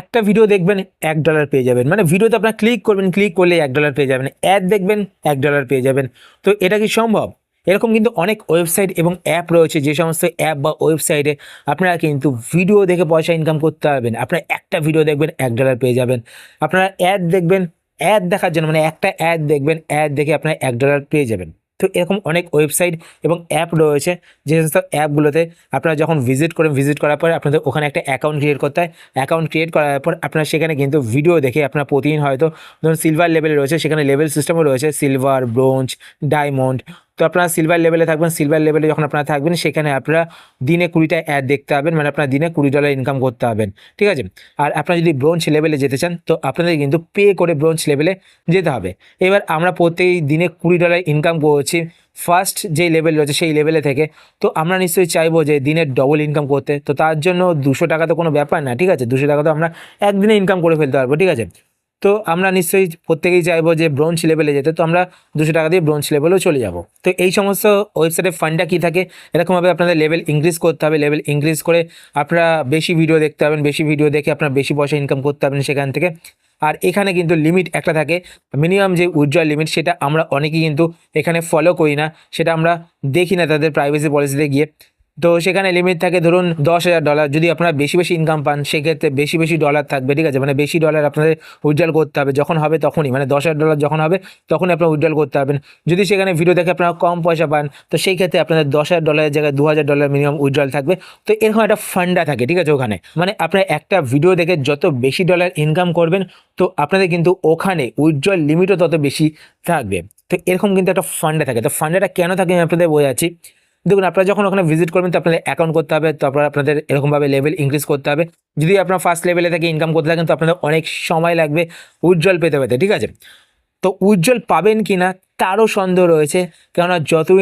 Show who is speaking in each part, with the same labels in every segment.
Speaker 1: একটা ভিডিও দেখবেন এক ডলার পেয়ে যাবেন। মানে ভিডিওতে আপনার ক্লিক করবেন ক্লিক করলে এক ডলার পেয়ে যাবেন। অ্যাড দেখবেন, এক ডলার পেয়ে যাবেন। তো এটা কি সম্ভব? এরকম কিন্তু অনেক ওয়েবসাইট এবং অ্যাপ রয়েছে, যে সমস্ত অ্যাপ বা ওয়েবসাইটে আপনারা কিন্তু ভিডিও দেখে পয়সা ইনকাম করতে পারবেন। আপনারা একটা ভিডিও দেখবেন, এক ডলার পেয়ে যাবেন। আপনারা অ্যাড দেখবেন অ্যাড দেখার জন্য মানে একটা অ্যাড দেখবেন অ্যাড দেখে আপনারা এক ডলার পেয়ে যাবেন। তো এরকম অনেক ওয়েবসাইট এবং অ্যাপ রয়েছে। যে সমস্ত অ্যাপগুলোতে আপনারা যখন ভিজিট করেন ভিজিট করার পর আপনাদের ওখানে একটা অ্যাকাউন্ট ক্রিয়েট করতে হয়। অ্যাকাউন্ট ক্রিয়েট করার পর আপনারা সেখানে কিন্তু ভিডিও দেখে আপনারা প্রতিদিন হয়তো, ধরুন সিলভার লেভেলে রয়েছে, সেখানে লেভেল সিস্টেমও রয়েছে। সিলভার ব্রোঞ্জ ডায়মন্ড তো আপনারা সিলভার লেভেলে থাকবেন সিলভার লেভেলে যখন আপনারা থাকবেন, সেখানে আপনারা দিনে কুড়িটা অ্যাড দেখতে পাবেন মানে আপনারা দিনে কুড়ি ডলার ইনকাম করতে পারবেন, ঠিক আছে? আর আপনারা যদি ব্রোঞ্জ লেভেলে যেতে চান, তো আপনাদের কিন্তু পে করে ব্রোঞ্জ লেভেলে যেতে হবে। এবার আমরা প্রত্যেক দিনে কুড়ি ডলার ইনকাম করছি ফার্স্ট যেই লেভেল রয়েছে সেই লেভেলে থেকে, তো আমরা নিশ্চয়ই চাইব যে দিনের ডবল ইনকাম করতে, তো তার জন্য দুশো টাকা তো কোনো ব্যাপার না, ঠিক আছে? দুশো টাকা তো আমরা একদিনে ইনকাম করে ফেলতে পারব, ঠিক আছে? তো আমরা নিশ্চয়ই প্রত্যেকেই চাইব যে ব্রোঞ্জ লেভেলে যেতে, তো আমরা দুশো টাকা দিয়ে ব্রোঞ্জ লেভেলেও চলে যাব। তো এই সমস্ত ওয়েবসাইটের ফান্ডটা কী থাকে, এরকমভাবে আপনাদের লেভেল ইনক্রিজ করতে হবে, লেভেল ইনক্রিজ করে আপনারা বেশি ভিডিও দেখতে পাবেন, বেশি ভিডিও দেখে আপনারা বেশি পয়সা ইনকাম করতে পারবেন সেখান থেকে। আর এখানে কিন্তু লিমিট একটা থাকে মিনিমাম যে উজ্জ্বল লিমিট সেটা আমরা অনেকেই কিন্তু এখানে ফলো করি না, সেটা আমরা দেখি না তাদের প্রাইভেসি পলিসিতে গিয়ে। তো সেখানে লিমিট থাকে ধরুন দশ হাজার ডলার যদি আপনারা বেশি বেশি ইনকাম পান, সেক্ষেত্রে বেশি বেশি ডলার থাকবে, ঠিক আছে? মানে বেশি ডলার আপনাদের উজ্জ্বল করতে হবে। যখন হবে তখনই মানে দশ হাজার ডলার যখন হবে তখনই আপনারা উজ্জ্বল করতে পারবেন। যদি সেখানে ভিডিও দেখে আপনারা কম পয়সা পান, তো সেই ক্ষেত্রে আপনাদের দশ হাজার ডলারের জায়গায় দু হাজার ডলার মিনিমাম উজ্জ্বল থাকবে। তো এরকম একটা ফান্ডা থাকে, ঠিক আছে, ওখানে। মানে আপনার একটা ভিডিও দেখে যত বেশি ডলার ইনকাম করবেন, তো আপনাদের কিন্তু ওখানে উজ্জ্বল লিমিটও তত বেশি থাকবে। তো এরকম কিন্তু একটা ফান্ডা থাকে। তো ফান্ডাটা কেন থাকে আমি আপনাদের বোঝাচ্ছি। দেখুন, আপনারা যখন ওখানে ভিজিট করবেন, তো আপনাদের অ্যাকাউন্ট করতে হবে তারপর আপনাদের এরকমভাবে লেভেল ইনক্রিজ করতে হবে। যদি আপনার ফার্স্ট লেভেলে থেকে ইনকাম করতে থাকেন, তো আপনাদের অনেক সময় লাগবে উজ্জ্বল পেতে পেতে, ঠিক আছে? তো উজ্জ্বল পাবেন কি না তারও সন্দেহ রয়েছে। কেননা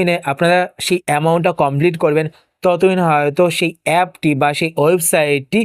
Speaker 1: না, আপনারা সেই অ্যামাউন্টটা কমপ্লিট করবেন ততদিন হয়তো সেই অ্যাপটি বা সেই ওয়েবসাইটটি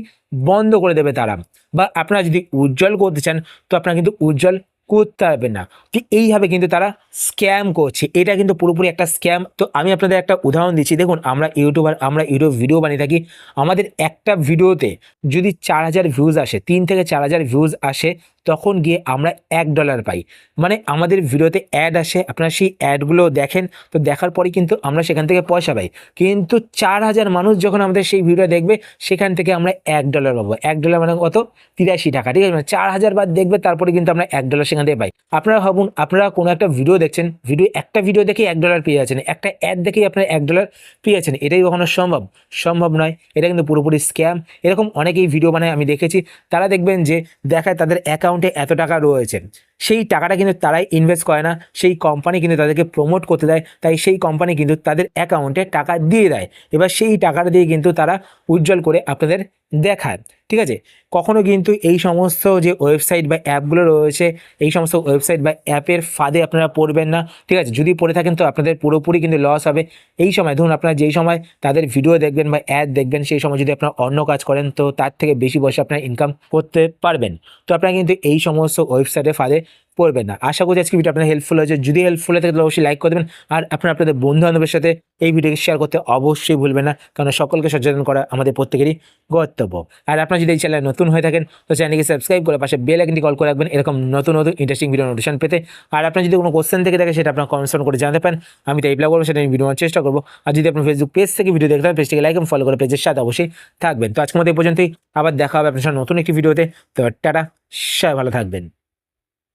Speaker 1: বন্ধ করে দেবে তারা। বা আপনারা যদি উজ্জ্বল করতে চান, তো আপনারা কিন্তু উজ্জ্বল করতে পারবেন না। তো এইভাবে কিন্তু তারা স্ক্যাম করছে। এটা কিন্তু পুরোপুরি একটা স্ক্যাম তো আমি আপনাদের একটা উদাহরণ দিচ্ছি। দেখুন, আমরা ইউটিউবার আমরা ইউটিউব ভিডিও বানিয়ে থাকি। আমাদের একটা ভিডিওতে যদি চার হাজার ভিউজ আসে, তিন থেকে চার হাজার ভিউজ আসে তখন গিয়ে আমরা এক ডলার পাই। মানে আমাদের ভিডিওতে অ্যাড আসে, আপনারা সেই অ্যাডগুলো দেখেন, তো দেখার পরে কিন্তু আমরা সেখান থেকে পয়সা পাই। কিন্তু চার হাজার মানুষ যখন আমাদের সেই ভিডিও দেখবে, সেখান থেকে আমরা এক ডলার পাবো। এক ডলার মানে কত? তিরাশি টাকা, ঠিক আছে? মানে চার হাজার বার দেখবে, তারপরে কিন্তু আমরা এক ডলার সেখান থেকে পাই। আপনারা ভাবুন, আপনারা কোনো একটা ভিডিও দেখছেন ভিডিও একটা ভিডিও দেখে এক ডলার পেয়ে যাচ্ছেন, একটা অ্যাড দেখেই আপনারা এক ডলার পেয়ে যাচ্ছেন, এটাই কখনো সম্ভব? সম্ভব নয়। এটা কিন্তু পুরোপুরি স্ক্যাম এরকম অনেকেই ভিডিও বানায়, আমি দেখেছি। তারা দেখবেন যে দেখায় তাদের অ্যাকাউন্টে এত টাকা রয়েছে। সেই টাকাটা কিন্তু তারাই ইনভেস্ট করে না। সেই কোম্পানি কিন্তু তাদেরকে প্রমোট করতে দেয়। তাই সেই কোম্পানি কিন্তু তাদের অ্যাকাউন্টে টাকা দিয়ে দেয়। এবার সেই টাকাটা দিয়ে কিন্তু তারা উজ্জ্বল করে আপনাদের দেখায়। ঠিক আছে? কখনো কিন্তু এই সমস্ত যে ওয়েবসাইট বা অ্যাপগুলো রয়েছে, এই সমস্ত ওয়েবসাইট বা অ্যাপের ফাঁদে আপনারা পড়বেন না। ঠিক আছে? যদি পড়ে থাকেন তো আপনাদের পুরোপুরি কিন্তু লস হবে। এই সময় ধরুন আপনারা যেই সময় তাদের ভিডিও দেখবেন বা অ্যাড দেখবেন, সেই সময় যদি আপনারা অন্য কাজ করেন, তো তার থেকে বেশি পয়সা আপনারা ইনকাম করতে পারবেন। তো আপনারা কিন্তু এই সমস্ত ওয়েবসাইটের ফাঁদে পড়বেন না। আশা করি আজকে ভিডিও আপনার হেল্পফুল হয়েছে। যদি হেল্পফুল হয়ে থাকে, তাহলে অবশ্যই লাইক করে দেবেন। আর আপনার আপনাদের বন্ধু বান্ধবের সাথে এই ভিডিওকে শেয়ার করতে অবশ্যই ভুলবেন না কারণ সকলকে সচেতন করা আমাদের প্রত্যেকেরই কর্তব্য। আর আপনারা যদি এই চ্যানেলে নতুন হয়ে থাকেন, তো চ্যানেলকে সাবস্ক্রাইব করে পাশে বেল আইকনটি কল করে রাখবেন, এরকম নতুন নতুন ইন্টারেস্টিং ভিডিও নোটিফিকেশন পেতে। আর আপনার যদি কোনো কোশ্চেন থেকে থাকে, সেটা আপনার কমেন্টস করে জানতে পারেন। আমি তাই রিপ্লাই করব, সেটা আমি ভিডিও চেষ্টা করব। আর যদি আপনার ফেসবুক পেজ থেকে ভিডিও দেখতে হয় পেজটিকে লাইক এবং ফলো করে পেজের সাথে অবশ্যই থাকবেন। তো আজকের মধ্যে এই পর্যন্তই। আবার দেখা হবে আপনার সাথে নতুন একটি ভিডিওতে তো টাটা, সবাই ভালো থাকবেন।